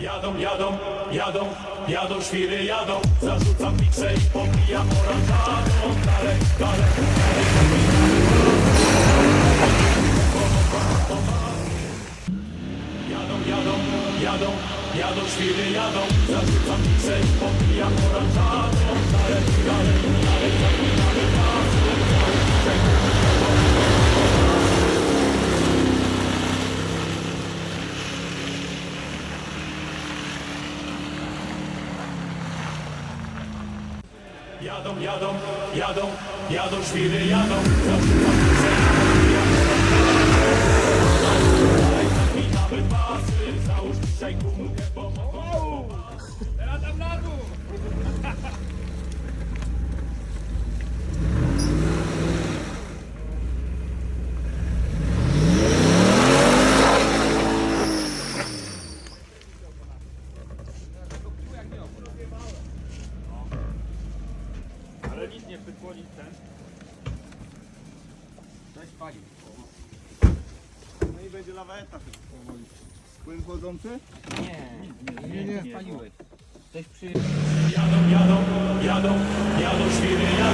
Jadą, jadą, jadą, jadą świry, jadą. Zarzucam pizzę i popijam oranżadą Dalej, dalej, Jadą, jadą, jadą, jadą świry, jadą. Zarzucam pizzę i popijam oranżadą Dalej, Jadą, jadą, jadą, jadą świry, jadą Zarzucam pizzę i Ale nic nie wypłoni ten. Coś pali. No i będzie laweta chyba powoli. Płyn chodzący? Nie, nie, nie, nie. Ktoś przy... Jadą, jadą, jadą, jadą świry, jadą